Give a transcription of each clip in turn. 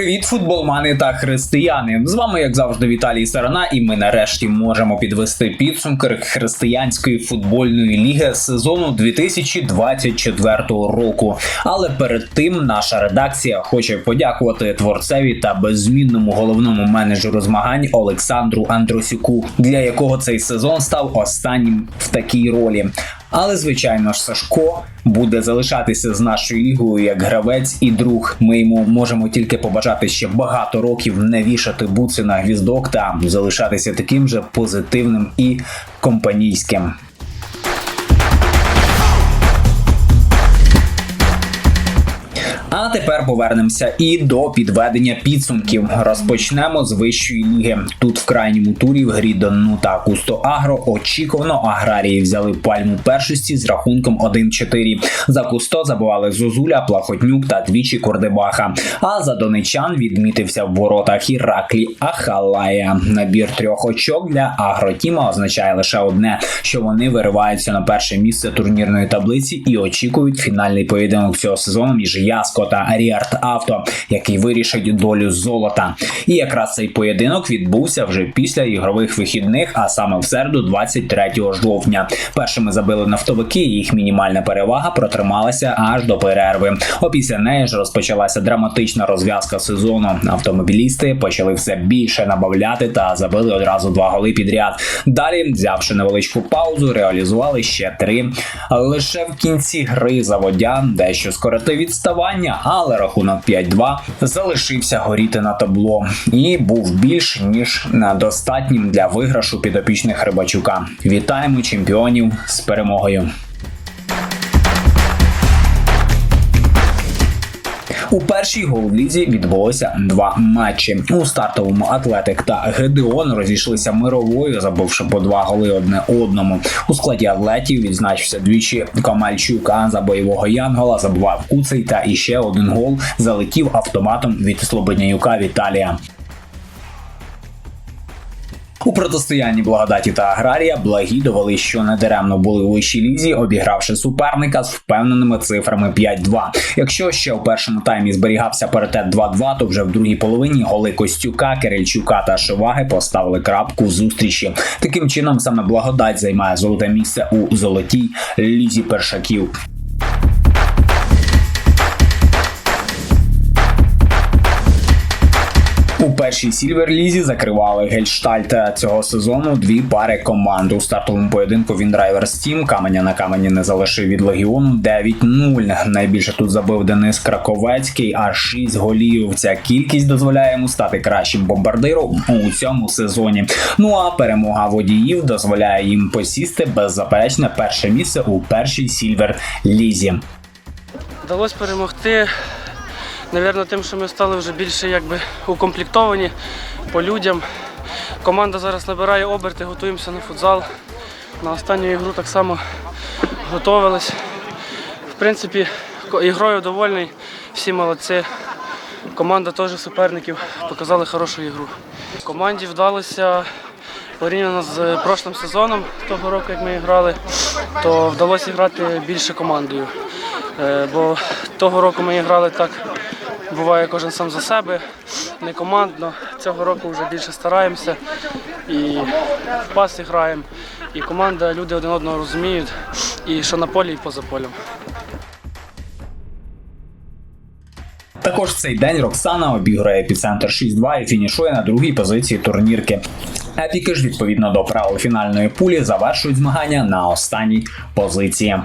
Привіт, футболмани та християни! З вами, як завжди, Віталій Сарана, і ми нарешті можемо підвести підсумки християнської футбольної ліги сезону 2024 року. Але перед тим наша редакція хоче подякувати творцеві та беззмінному головному менеджеру змагань Олександру Андросюку, для якого цей сезон став останнім в такій ролі. Але звичайно ж, Сашко буде залишатися з нашою лігою як гравець і друг. Ми йому можемо тільки побажати ще багато років не вішати буци на гвіздок та залишатися таким же позитивним і компанійським. А тепер повернемося і до підведення підсумків. Розпочнемо з вищої ліги. Тут в крайньому турі в грі Донну та Кусто Агро очікувано аграрії взяли пальму першості з рахунком 1-4. За Кусто забували Зозуля, Плахотнюк та двічі Кордебаха. А за донечан відмітився в воротах Іраклі Ахалая. Набір трьох очок для агротіма означає лише одне, що вони вириваються на перше місце турнірної таблиці і очікують фінальний поєдинок цього сезону між Яско та Аріарт Авто, який вирішить долю золота. І якраз цей поєдинок відбувся вже після ігрових вихідних, а саме в середу, 23 жовтня. Першими забили нафтовики. Їх мінімальна перевага протрималася аж до перерви. Опісля неї ж розпочалася драматична розв'язка сезону. Автомобілісти почали все більше набавляти та забили одразу два голи підряд. Далі, взявши невеличку паузу, реалізували ще три. Лише в кінці гри заводян дещо скоротив відставання, але рахунок 5-2 залишився горіти на табло і був більш ніж достатнім для виграшу підопічних Рибачука. Вітаємо чемпіонів з перемогою. У першій голлізі відбулося два матчі. У стартовому Атлетик та Гедеон розійшлися мировою, забивши по два голи одне одному. У складі атлетів відзначився двічі Камальчук, а за бойового Янгола забував Куцей та іще один гол залетів автоматом від Слободняюка Віталія. У протистоянні благодаті та аграрія благі довели, що недаремно були у вищій лізі, обігравши суперника з впевненими цифрами 5-2. Якщо ще у першому таймі зберігався паритет 2-2, то вже в другій половині голи Костюка, Кирильчука та Шиваги поставили крапку зустрічі. Таким чином саме благодать займає золоте місце у золотій лізі першаків. У першій сільверлізі закривали Гельштальт цього сезону дві пари команд. У стартовому поєдинку він Драйверс Тім каменя на камені не залишив від легіону 9-0. Найбільше тут забив Денис Краковецький, аж 6 голів. Ця кількість дозволяє йому стати кращим бомбардиром у цьому сезоні. Ну а перемога водіїв дозволяє їм посісти беззаперечне перше місце у першій сільвер лізі. Вдалося перемогти, Навірно, тим, що ми стали вже більше якби, укомплектовані по людям. Команда зараз набирає оберти, готуємося на футзал. На останню ігру так само готувалися. В принципі, ігрою довольний, всі молодці. Команда теж суперників показали хорошу ігру. Команді вдалося порівняно з прошлим сезоном, того року, як ми грали, то вдалося грати більше командою. Е, бо того року ми грали так, буває кожен сам за себе, не командно. Цього року вже більше стараємося і в пасі граємо. І команда, люди один одного розуміють, і що на полі, і поза полем. Також цей день Роксана обіграє епіцентр 6-2 і фінішує на другій позиції турнірки. Епіки ж відповідно до правил фінальної пулі завершують змагання на останній позиції.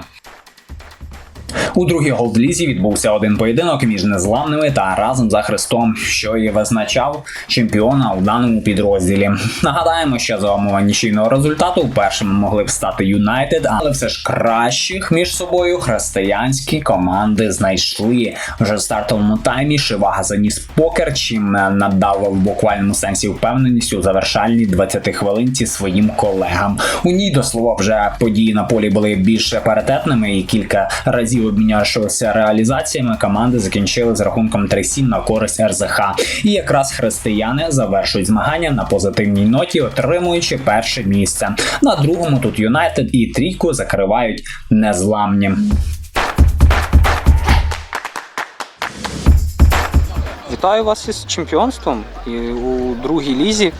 У другій голдлізі відбувся один поєдинок між незламними та разом за Христом, що і визначав чемпіона у даному підрозділі. Нагадаємо, що за нічийного результату першими могли б стати Юнайтед, але все ж кращих між собою християнські команди знайшли вже в стартовому таймі. Шивага заніс покер, чим надав в буквальному сенсі впевненість у завершальній 20 хвилинці своїм колегам. У ній до слова вже події на полі були більш паритетними і кілька разів обмінявшися реалізаціями, команди закінчили з рахунком 3-7 на користь РЗХ. І якраз християни завершують змагання на позитивній ноті, отримуючи перше місце. На другому тут Юнайтед і трійку закривають незламні. вітаю вас із чемпіонством і у другій лізі.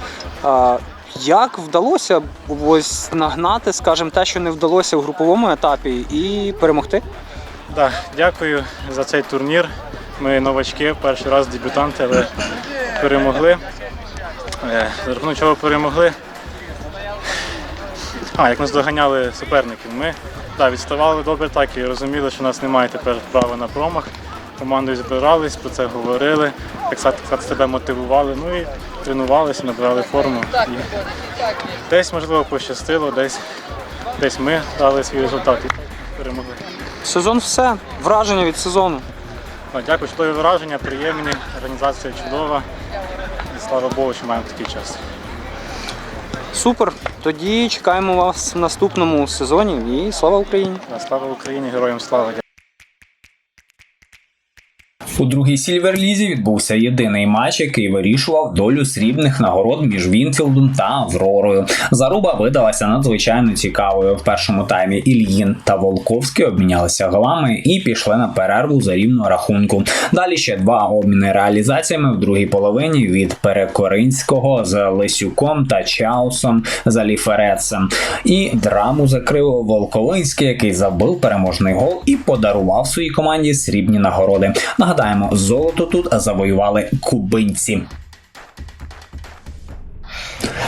Як вдалося ось нагнати, скажімо, те, що не вдалося в груповому етапі, і перемогти? Да, дякую за цей турнір. Ми новачки, перший раз дебютанти, але перемогли. Е, За рахунок чого перемогли. А, як ми здоганяли суперників. Ми да, відставали добре так і розуміли, що у нас немає тепер права на промах. Командою збирались, про це говорили, так так себе мотивували. Ну і тренувалися, набирали форму. І десь, можливо, пощастило, десь, десь ми дали свій результат і перемогли. Сезон все, враження від сезону. Дякую, чудові враження, приємні, організація чудова. І слава Богу, що маємо такий час. Супер. Тоді чекаємо вас в наступному сезоні і слава Україні! Слава Україні, героям слава! У другій сільверлізі відбувся єдиний матч, який вирішував долю срібних нагород між Вінфілдом та Авророю. Заруба видалася надзвичайно цікавою. В першому таймі Ільїн та Волковський обмінялися голами і пішли на перерву за рівну рахунку. Далі ще два обміни реалізаціями в другій половині від Перекоринського з Лисюком та Чаусом за Ліферецем. І драму закрив Волковинський, який забив переможний гол і подарував своїй команді срібні нагороди. Нагадаємо, золото тут завоювали кубинці.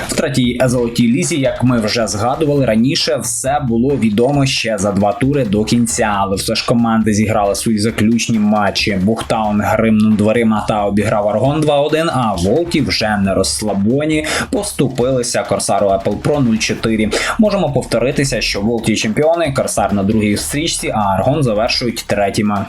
В третій золотій лізі, як ми вже згадували раніше, все було відомо ще за два тури до кінця, але все ж команди зіграли свої заключні матчі. Бухтаун гримнув дверима та обіграв Аргон 2-1, а Волті вже не розслабоні поступилися Корсару Apple Pro 0-4. Можемо повторитися, що Волті чемпіони, Корсар на другій стрічці, а Аргон завершують третіми.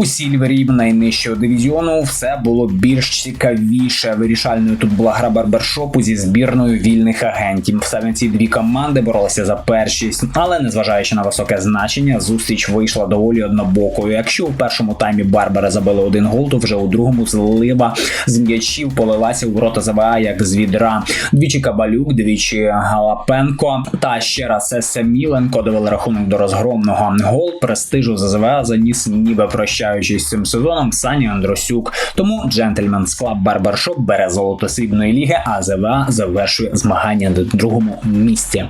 У Сільвері найнижчого дивізіону все було більш цікавіше. Вирішальною тут була гра барбершопу зі збірною вільних агентів. Саме ці дві команди боролися за першість, але незважаючи на високе значення, зустріч вийшла доволі однобокою. Якщо у першому таймі Барбари забили один гол, то вже у другому злива з м'ячів полилася у ворота ЗВА як з відра. Двічі Кабалюк, двічі Галапенко та ще раз Есе Міленко довели рахунок до розгромного. Гол престижу за ЗВА заніс ніби прощаючись цим сезоном Сані Андросюк. Тому Джентльменс Клаб Барбершоп бере золото срібної ліги, а ЗВА завершує змагання на другому місці.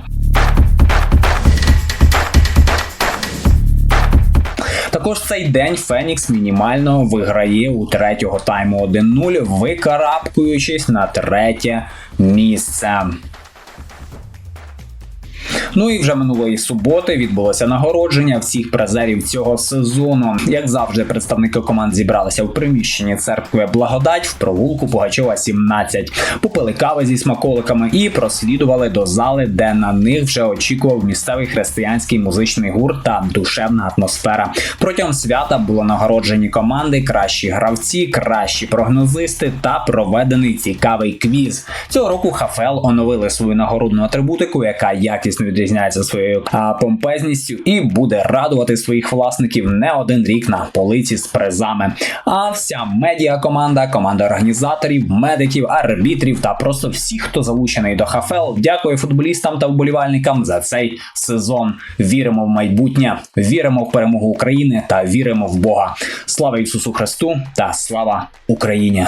Також цей день Фенікс мінімально виграє у третього тайму 1-0, викарабкуючись на третє місце. Ну і вже минулої суботи відбулося нагородження всіх призерів цього сезону. Як завжди, представники команд зібралися в приміщенні церкви Благодать в провулку Пугачова 17, попили кави зі смаколиками і прослідували до зали, де на них вже очікував місцевий християнський музичний гурт та душевна атмосфера. Протягом свята було нагороджені команди, кращі гравці, кращі прогнозисти та проведений цікавий квіз. Цього року ХФЛ оновили свою нагородну атрибутику, яка якісно відрізняється своєю помпезністю і буде радувати своїх власників не один рік на полиці з призами. А вся медіа команда, команда організаторів, медиків, арбітрів та просто всіх, хто залучений до ХФЛ, дякую футболістам та вболівальникам за цей сезон. Віримо в майбутнє, віримо в перемогу України та віримо в Бога. Слава Ісусу Христу та слава Україні!